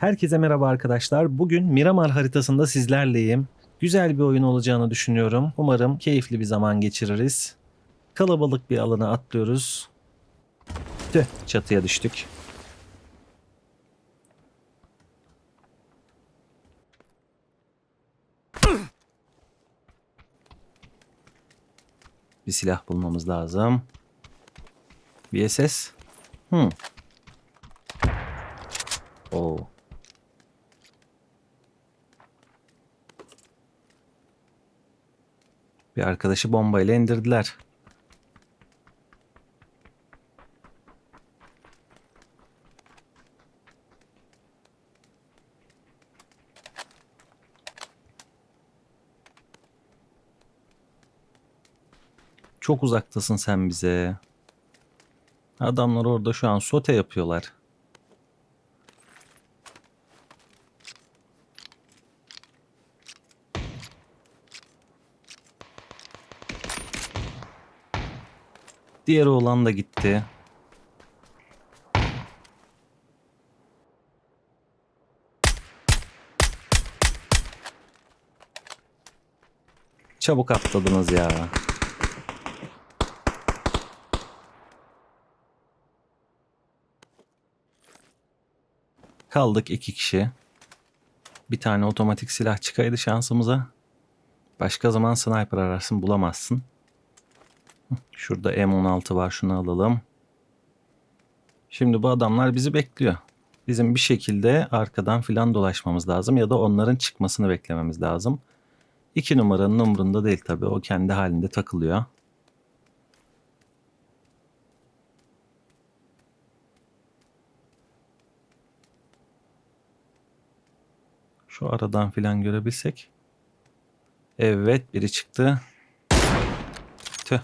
Herkese merhaba arkadaşlar. Bugün Miramar haritasında sizlerleyim. Güzel bir oyun olacağını düşünüyorum. Umarım keyifli bir zaman geçiririz. Kalabalık bir alana atlıyoruz. Tüh, çatıya düştük. Bir silah bulmamız lazım. Bir SS. Hmm. Oo. Bir arkadaşı bombayla indirdiler. Çok uzaktasın sen bize. Adamlar orada şu an sote yapıyorlar. Diğer oğlan da gitti. Çabuk atladınız ya. Kaldık iki kişi. Bir tane otomatik silah çıkaydı şansımıza. Başka zaman sniper ararsın bulamazsın. Şurada M16 var şunu alalım. Şimdi bu adamlar bizi bekliyor. Bizim bir şekilde arkadan filan dolaşmamız lazım ya da onların çıkmasını beklememiz lazım. İki numaranın umurunda değil tabi o kendi halinde takılıyor. Şu aradan filan görebilsek. Evet biri çıktı. Tüh.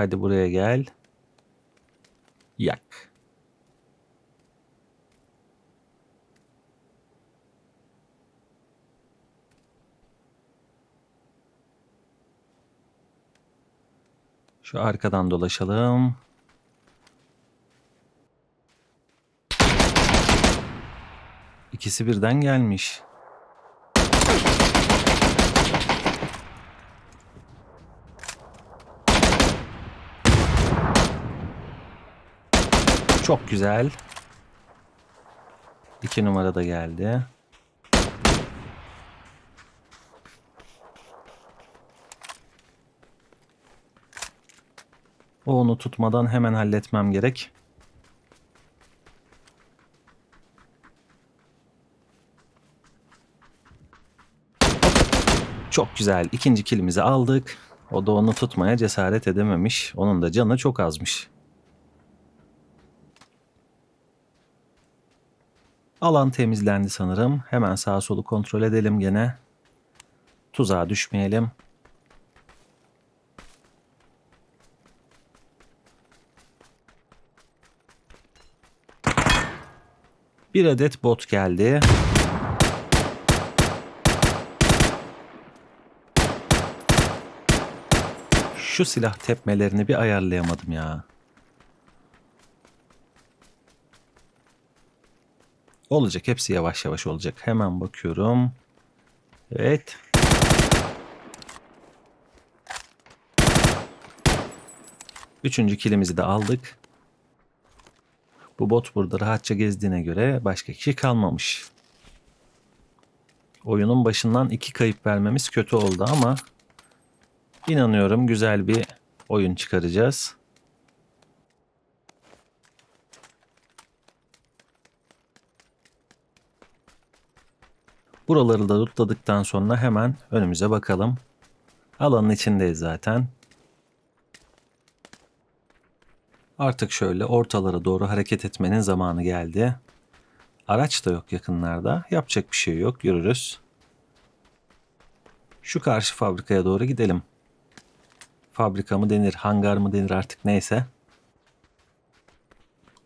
Hadi buraya gel. Yak. Şu arkadan dolaşalım. İkisi birden gelmiş. Çok güzel. İki numara da geldi. O onu tutmadan hemen halletmem gerek. Çok güzel. İkinci kilimizi aldık. O da onu tutmaya cesaret edememiş. Onun da canı çok azmış. Alan temizlendi sanırım. Hemen sağ solu kontrol edelim gene. Tuzağa düşmeyelim. Bir adet bot geldi. Şu silah tepmelerini bir ayarlayamadım ya. Olacak hepsi yavaş yavaş olacak. Hemen bakıyorum. Evet. Üçüncü kilimizi de aldık. Bu bot burada rahatça gezdiğine göre başka kişi kalmamış. Oyunun başından iki kayıp vermemiz kötü oldu ama inanıyorum güzel bir oyun çıkaracağız. Buraları da lootladıktan sonra hemen önümüze bakalım. Alanın içindeyiz zaten. Artık şöyle ortalara doğru hareket etmenin zamanı geldi. Araç da yok yakınlarda. Yapacak bir şey yok. Yürürüz. Şu karşı fabrikaya doğru gidelim. Fabrika mı denir, hangar mı denir artık neyse.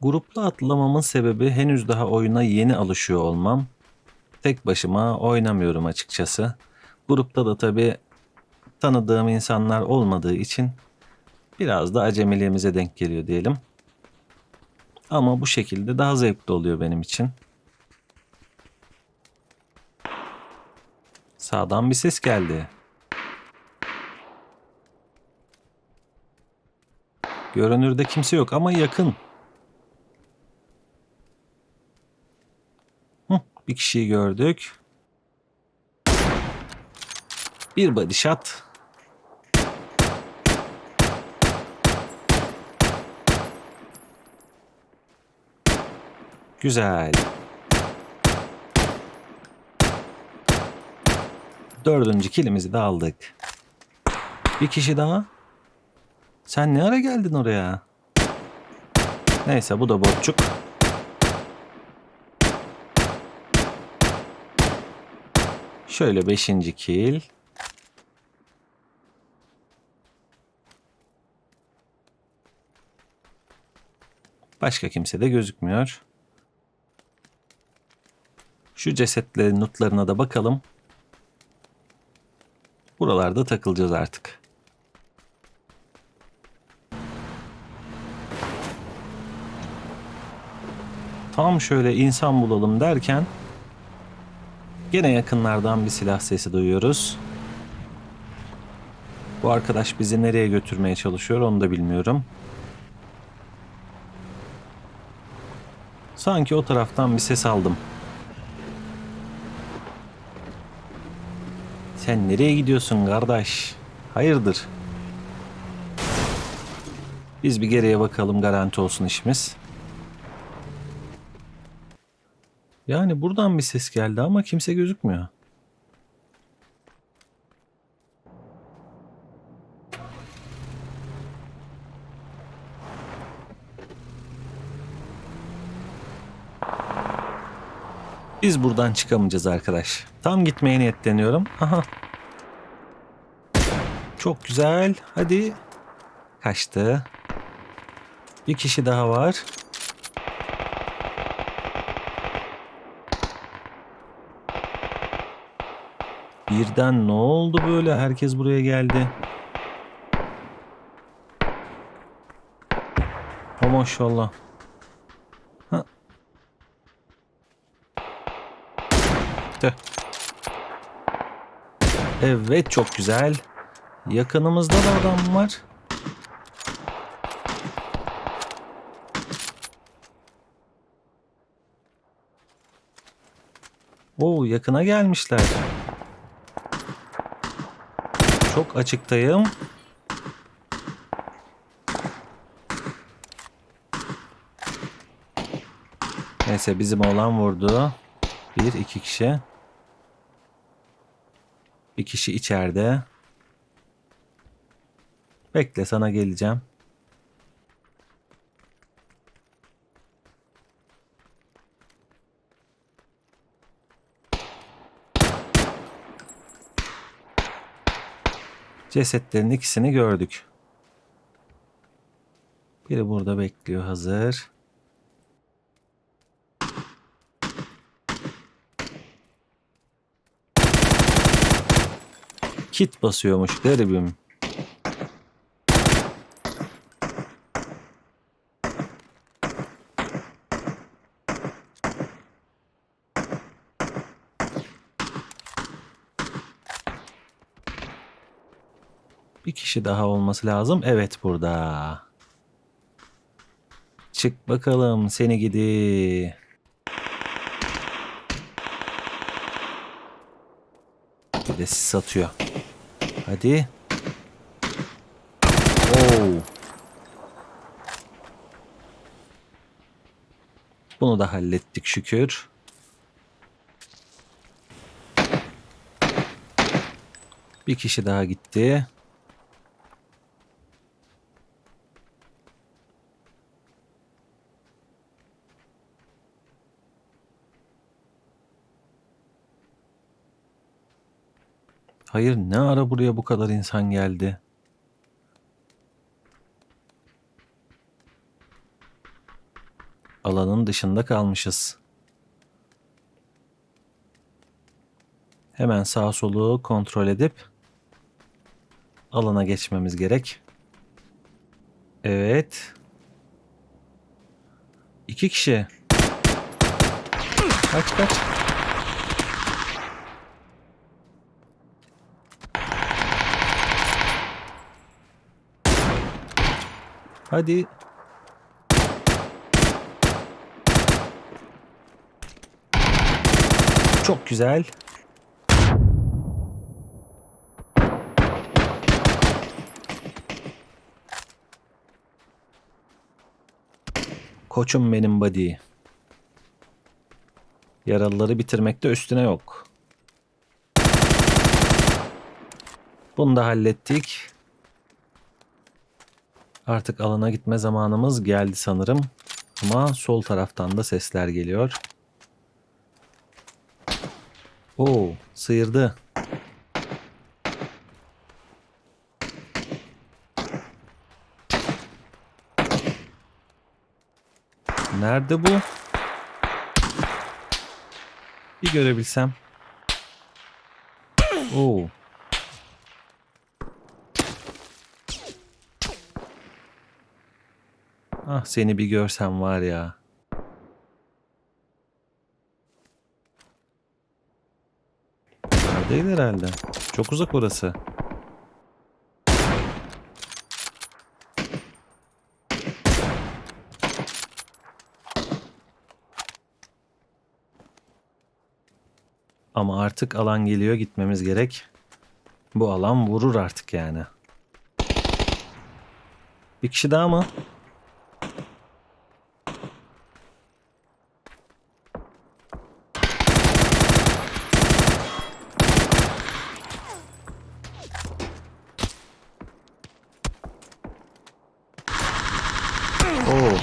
Gruplu atlamamın sebebi henüz daha oyuna yeni alışıyor olmam. Tek başıma oynamıyorum açıkçası. Grupta da tabii tanıdığım insanlar olmadığı için biraz da acemiliğimize denk geliyor diyelim. Ama bu şekilde daha zevkli oluyor benim için. Sağdan bir ses geldi. Görünürde kimse yok ama yakın. Bir kişiyi gördük. Bir body shot. Güzel. Dördüncü kilimizi de aldık. Bir kişi daha. Sen ne ara geldin oraya? Neyse bu da botçuk. Şöyle beşinci kill. Başka kimse de gözükmüyor. Şu cesetlerin notlarına da bakalım. Buralarda takılacağız artık. Tam şöyle insan bulalım derken gene yakınlardan bir silah sesi duyuyoruz. Bu arkadaş bizi nereye götürmeye çalışıyor onu da bilmiyorum. Sanki o taraftan bir ses aldım. Sen nereye gidiyorsun kardeş? Hayırdır? Biz bir geriye bakalım garanti olsun işimiz. Yani buradan bir ses geldi ama kimse gözükmüyor. Biz buradan çıkamayacağız arkadaş. Tam gitmeye niyetleniyorum. Aha. Çok güzel. Hadi. Kaçtı. Bir kişi daha var. Birden ne oldu böyle? Herkes buraya geldi. O maşallah. Ha. Tüh. Evet çok güzel. Yakınımızda da adam var. Oo yakına gelmişler. Çok açıktayım. Neyse bizim oğlan vurdu. Bir iki kişi. Bir kişi içeride. Bekle sana geleceğim. Cesetlerin ikisini gördük. Biri burada bekliyor hazır. Kit basıyormuş garibim. Kişi daha olması lazım. Evet burada. Çık bakalım seni gidi. Bir de sis atıyor. Hadi. Oo. Bunu da hallettik şükür. Bir kişi daha gitti. Hayır ne ara buraya bu kadar insan geldi? Alanın dışında kalmışız. Hemen sağ solu kontrol edip alana geçmemiz gerek. Evet. İki kişi. Kaç kaç. Hadi. Çok güzel. Koçum benim buddy. Yaralıları bitirmekte üstüne yok. Bunu da hallettik. Artık alana gitme zamanımız geldi sanırım. Ama sol taraftan da sesler geliyor. Oo, sıyırdı. Nerede bu? Bir görebilsem. Oo. Ah seni bir görsem var ya. Neredeydi herhalde? Çok uzak orası. Ama artık alan geliyor gitmemiz gerek. Bu alan vurur artık yani. Bir kişi daha mı? Oo.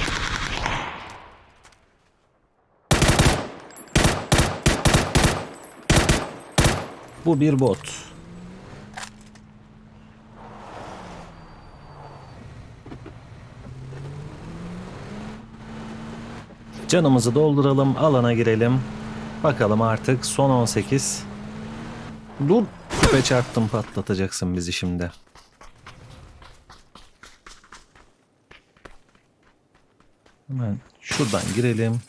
Bu bir bot. Canımızı dolduralım, alana girelim. Bakalım artık son 18. Dur, küpe çarptım patlatacaksın bizi şimdi. Hemen şuradan girelim.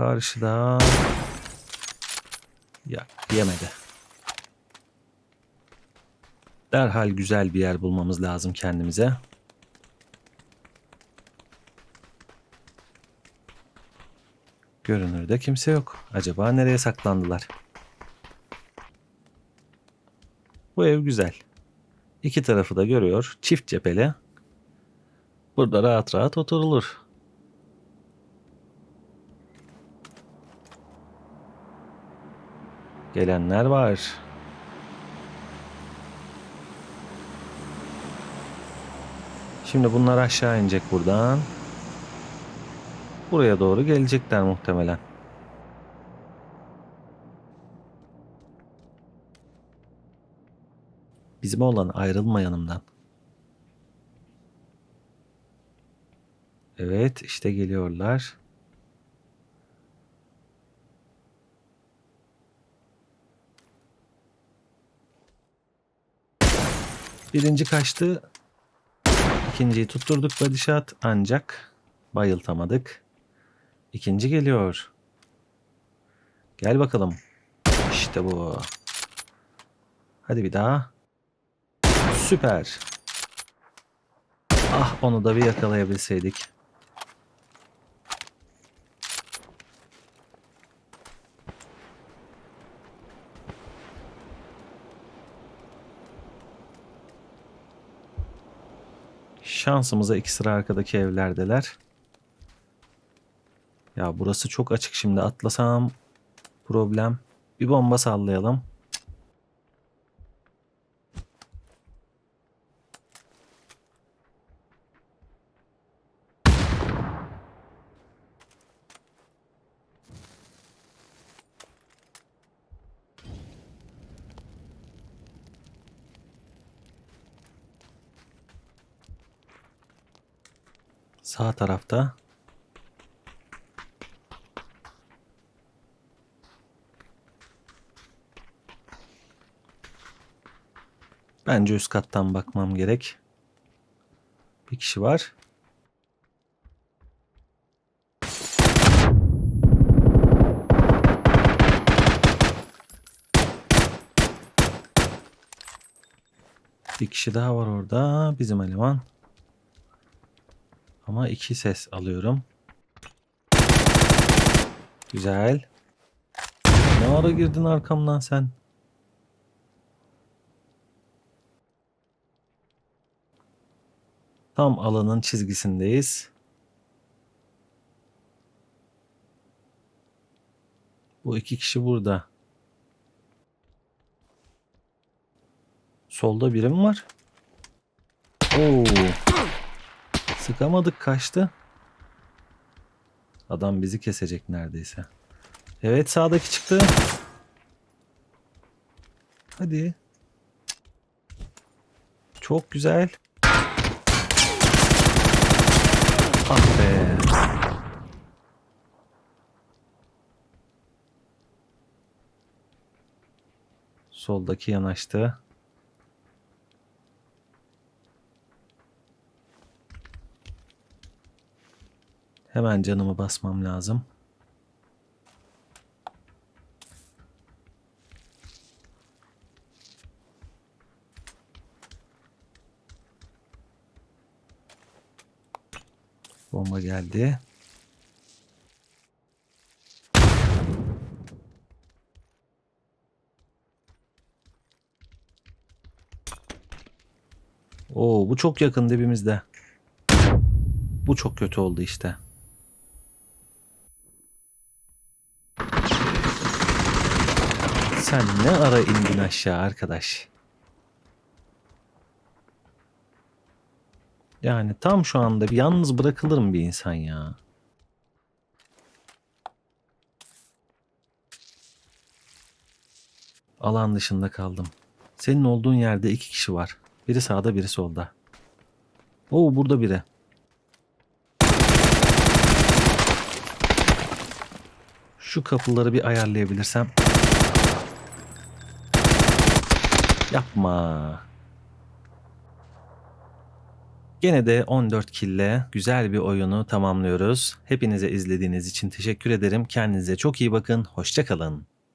Karşıda ya yemedi. Derhal güzel bir yer bulmamız lazım kendimize. Görünürde kimse yok. Acaba nereye saklandılar? Bu ev güzel. İki tarafı da görüyor. Çift cepheli. Burada rahat rahat oturulur. Gelenler var. Şimdi bunlar aşağı inecek buradan. Buraya doğru gelecekler muhtemelen. Bizim olan ayrılma yanımdan. Evet işte geliyorlar. Birinci kaçtı. İkinciyi tutturduk body shot ancak bayıltamadık. İkinci geliyor. Gel bakalım. İşte bu. Hadi bir daha. Süper. Ah onu da bir yakalayabilseydik. Şansımıza iki sıra arkadaki evlerdeler. Ya burası çok açık şimdi atlasam problem. Bir bomba sallayalım. Sağ tarafta. Bence üst kattan bakmam gerek. Bir kişi var. Bir kişi daha var orada. Bizim eleman. Ama iki ses alıyorum. Güzel. Ne ara girdin arkamdan sen? Tam alanın çizgisindeyiz. Bu iki kişi burada. Solda biri mi var? Oo. Sıkamadık kaçtı. Adam bizi kesecek neredeyse. Evet sağdaki çıktı. Hadi. Çok güzel. Ah be. Soldaki yanaştı. Hemen canımı basmam lazım. Bomba geldi. Oo, bu çok yakın dibimizde. Bu çok kötü oldu işte. Sen ne ara indin aşağı arkadaş? Yani tam şu anda bir yalnız bırakılır mı bir insan ya? Alan dışında kaldım. Senin olduğun yerde iki kişi var. Biri sağda biri solda. Oo burada biri. Şu kapıları bir ayarlayabilirsem. Yapma. Gene de 14 kille güzel bir oyunu tamamlıyoruz. Hepinize izlediğiniz için teşekkür ederim. Kendinize çok iyi bakın. Hoşçakalın.